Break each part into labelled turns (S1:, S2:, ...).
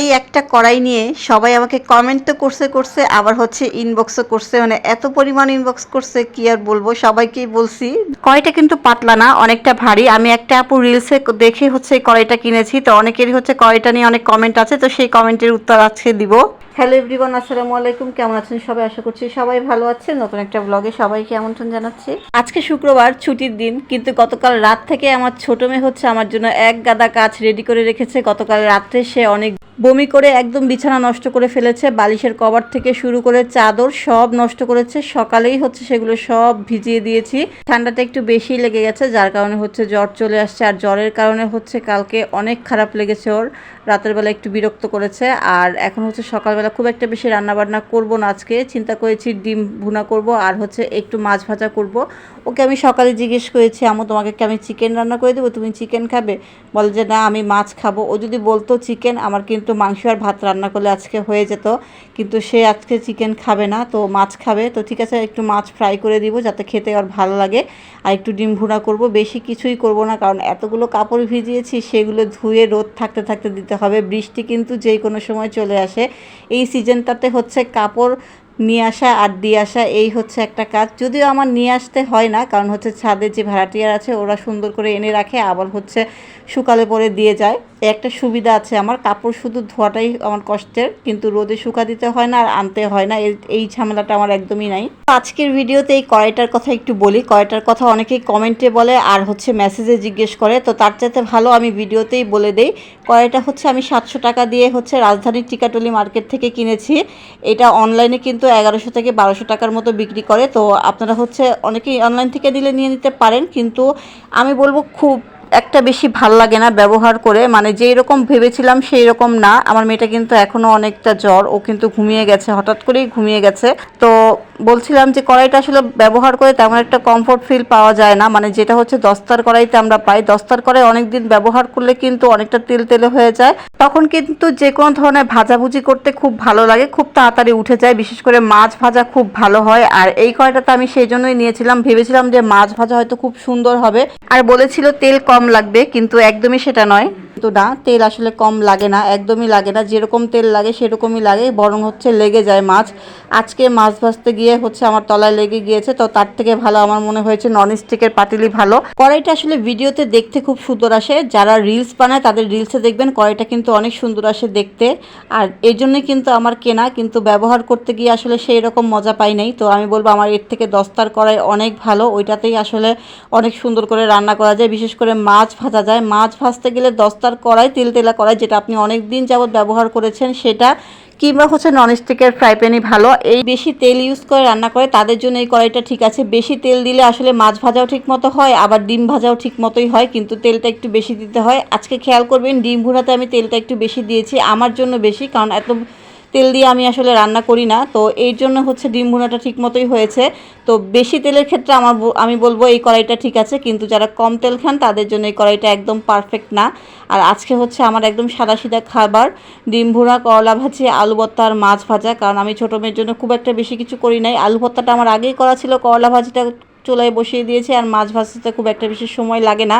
S1: এই একটা কড়াই নিয়ে সবাই আমাকে কমেন্ট তো করছে করছে, আবার হচ্ছে ইনবক্সও করছে। মানে এত পরিমাণ ইনবক্স করছে, কি আর বলব? সবাইকেই বলছি। কড়াইটা কিন্তু পাতলা না, অনেকটা ভারী। আমি একটা আপু রিলসে দেখে হচ্ছে কড়াইটা কিনেছি। তো অনেকেরই হচ্ছে কড়াইটা নিয়ে অনেক কমেন্ট আছে, তো সেই কমেন্টের উত্তর আজকে দিব। হ্যালো এভরিওয়ান আসসালামু আলাইকুম। কেমন আছেন সবাই? আশা করছি সবাই ভালো আছেন। নতুন একটা ব্লগে সবাইকে আমন্ত্রণ জানাচ্ছি। আজকে শুক্রবার, ছুটির দিন, কিন্তু গতকাল রাত থেকে আমার ছোট মেয়ে হচ্ছে আমার জন্য এক গাদা কাজ রেডি করে রেখেছে। গতকাল রাত্রে সে অনেক বমি করে একদম বিছানা নষ্ট করে ফেলেছে, বালিশের কভার থেকে শুরু করে চাদর সব নষ্ট করেছে, সকালেই হচ্ছে সেগুলো সব ভিজিয়ে দিয়েছি। ঠান্ডাটা একটু বেশি লেগে গেছে, যার কারণে হচ্ছে জ্বর চলে আসছে, আর জ্বরের কারণে হচ্ছে কালকে অনেক খারাপ লেগেছে ওর, রাতের বেলা একটু বিরক্ত করেছে, আর এখন হচ্ছে সকালবেলা খুব একটা বেশি রান্না বান্না করব না আজকে, চিন্তা করেছি ডিম ভুনা করব, আর হচ্ছে একটু মাছ ভাজা করব। ওকে আমি সকালে জিজ্ঞেস করেছি আমু তোমাকে কি আমি চিকেন রান্না করে দেবো? তুমি চিকেন খাবে? বলে যে, না, আমি মাছ খাব। ও যদি বলতো চিকেন, আমার কিন্তু মাংস আর ভাত রান্না করলে আজকে হয়ে যেত, কিন্তু সে আজকে চিকেন খাবে না, তো মাছ খাবে। তো ঠিক আছে, একটু মাছ ফ্রাই করে দিব যাতে খেতে আর ভালো লাগে। আর একটু ডিম ভুনা করব, বেশি কিছুই করব না, কারণ এতগুলো কাপড় ভিজিয়েছি, সেগুলো ধুয়ে রোদ থাকতে থাকতে দিতে হবে। বৃষ্টি কিন্তু যে কোনো সময় চলে আসে। এই সিজনটাতে হচ্ছে কাপড় নিয়ে আসা আর দিয়ে আসা, এই হচ্ছে একটা কাজ। যদিও আমার নিয়ে আসতে হয় না, কারণ হচ্ছে ছাদের যে ভাড়াটিয়ার আছে, ওরা সুন্দর করে এনে রাখে, আবার হচ্ছে শুকালে পরে দিয়ে যায়। একটা সুবিধা আছে, আমার কাপড় শুধু ধোয়াটাই আমার কষ্টের, কিন্তু রোদে শুকা দিতে হয় না আর আনতে হয় না এই- ঝামেলাটা আমার একদমই নাই। আজকের ভিডিওতে এই কড়াইটার কথা একটু বলি, কড়াইটার কথা অনেকেই কমেন্টে বলে আর হচ্ছে মেসেজে জিজ্ঞেস করে, তো তার চাইতে ভালো আমি ভিডিওতেই বলে দেই, কড়াইটা হচ্ছে আমি সাতশো টাকা দিয়ে হচ্ছে রাজধানীর টিকাটলি মার্কেট থেকে কিনেছি, এটা অনলাইনে কিন্তু এগারোশো থেকে বারোশো টাকার মতো বিক্রি করে, তো আপনারা হচ্ছে অনেকেই অনলাইন থেকে দিলে নিয়ে নিতে পারেন, কিন্তু আমি বলব খুব একটা বেশি ভালো লাগে না ব্যবহার করে। মানে যেই রকম ভেবেছিলাম সেই রকম না। আমার মেয়েটা কিন্তু এখনও অনেকটা জ্বর। ও কিন্তু ঘুমিয়ে গেছে, হঠাৎ করেই ঘুমিয়ে গেছে। তো বলছিলাম যে কড়াইটা আসলে ব্যবহার করে তেমন একটা কমফোর্ট ফিল পাওয়া যায় না। মানে যেটা হচ্ছে দস্তার কড়াইতে আমরা পাই। দস্তার কড়াই অনেক দিন ব্যবহার করলে কিন্তু অনেকটা তেল তেলে হয়ে যায়। তখন কিন্তু যে কোনো ধরনের ভাজাভুজি করতে খুব ভালো লাগে, খুব তাড়াতাড়ি উঠে যায়। বিশেষ করে মাছ ভাজা খুব ভালো হয়। আর এই কড়াইটাতে আমি সেই জন্যই নিয়েছিলাম। ভেবেছিলাম যে মাছ ভাজা হয়তো খুব সুন্দর হবে। আর বলেছিল তেল কম লাগবে, কিন্তু একদমই সেটা নয়। কিন্তু না, তেল আসলে কম লাগে না, একদমই লাগে না। যেরকম তেল লাগে, সেরকমই লাগে, বরং হচ্ছে লেগে যায় মাছ। আজকে মাছ ভাজতে গিয়ে হচ্ছে আমার তলায় লেগে গিয়েছে, তো তার থেকে ভালো আমার মনে হয়েছে নন স্টিকের পাতিলি ভালো। কড়াইটা আসলে ভিডিওতে দেখতে খুব সুন্দর আসে। যারা রিলস বানায়, তাদের রিলসে দেখবেন, কড়াইটা কিন্তু অনেক সুন্দর আসে দেখতে। আর এই জন্যই কিন্তু আমার কেনা, কিন্তু ব্যবহার করতে গিয়ে আসলে সেই রকম মজা পাই নাই। তো আমি বলব, আমার এর থেকে দস্তার কড়াই অনেক ভালো। ওইটাতেই আসলে অনেক সুন্দর করে রান্না করা যায়। বিশেষ করে মাছ ভাজা যায়। মাছ ভাজতে গেলে দস্তার কড়াই তেল তেলা কড়াই যেটা আপনি অনেক দিন যাবত ব্যবহার করেছেন, সেটা কিংবা হচ্ছে ননস্টিকের ফ্রাই প্যানই ভালো। এই বেশি তেল ইউজ করে রান্না করে, তাদের জন্য এই কড়াইটা ঠিক আছে। বেশি তেল দিলে আসলে মাছ ভাজাও ঠিক মতো হয়, আবার ডিম ভাজাও ঠিক মতোই হয়, কিন্তু তেলটা একটু বেশি দিতে হয়। আজকে খেয়াল করবেন, ডিম ভুনাতে আমি তেলটা একটু বেশি দিয়েছি, আমার জন্য বেশি, কারণ এত তেল দিয়ে আমি আসলে রান্না করি না। তো এই জন্য হচ্ছে ডিম ভুনাটা ঠিক মতোই হয়েছে। তো বেশি তেলের ক্ষেত্রে আমার আমি বলব এই কড়াইটা ঠিক আছে, কিন্তু যারা কম তেল খান তাদের জন্য এই কড়াইটা একদম পারফেক্ট না। আর আজকে হচ্ছে আমার একদম সাদা সিধা খাবার, ডিম ভুনা, করলা ভাজি, আলু ভর্তা আর মাছ ভাজা। কারণ আমি ছোটো মেয়ের জন্য খুব একটা বেশি কিছু করি নাই। আলু ভর্তাটা আমার আগেই করা ছিল, করলা ভাজিটা চুলায় বসিয়ে দিয়েছি আর মাছ ভাজতে খুব একটা বেশি সময় লাগে না।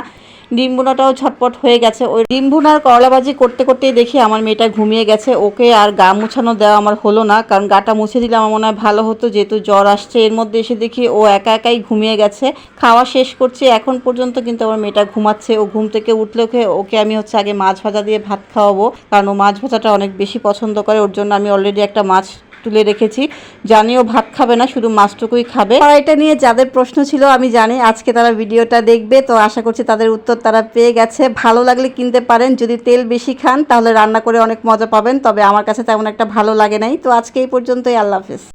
S1: ডিম ভুনাটাও ঝটপট হয়ে গেছে। ওই ডিম ভুনার করলা ভাজি করতে করতেই দেখি আমার মেয়েটা ঘুমিয়ে গেছে। ওকে আর গা মুছানো দেওয়া আমার হলো না, কারণ গাটা মুছে দিলে আমার মনে হয় ভালো হতো, যেহেতু জ্বর আসছে। এর মধ্যে এসে দেখি ও একা একাই ঘুমিয়ে গেছে। খাওয়া শেষ করছি। এখন পর্যন্ত কিন্তু আমার মেয়েটা ঘুমাচ্ছে। ও ঘুম থেকে উঠলে ওকে ওকে আমি হচ্ছে আগে মাছ ভাজা দিয়ে ভাত খাওয়াবো, কারণ ও মাছ ভাজাটা অনেক বেশি পছন্দ করে। ওর জন্য আমি অলরেডি একটা মাছ তুলে রেখেছি। জানিও ভাত খাবে না, শুধু মাছটুকুই খাবে। কড়াইটা নিয়ে যাদের প্রশ্ন ছিল, আমি জানি, আজকে তারা ভিডিওটা দেখবে, তো আশা করছি তাদের উত্তর তারা পেয়ে গেছে। ভালো লাগলে কিনতে পারেন, যদি তেল বেশি খান, তাহলে রান্না করে অনেক মজা পাবেন, তবে আমার কাছে তেমন একটা ভালো লাগে নাই। তো আজকে এই পর্যন্তই, আল্লাহ হাফেজ।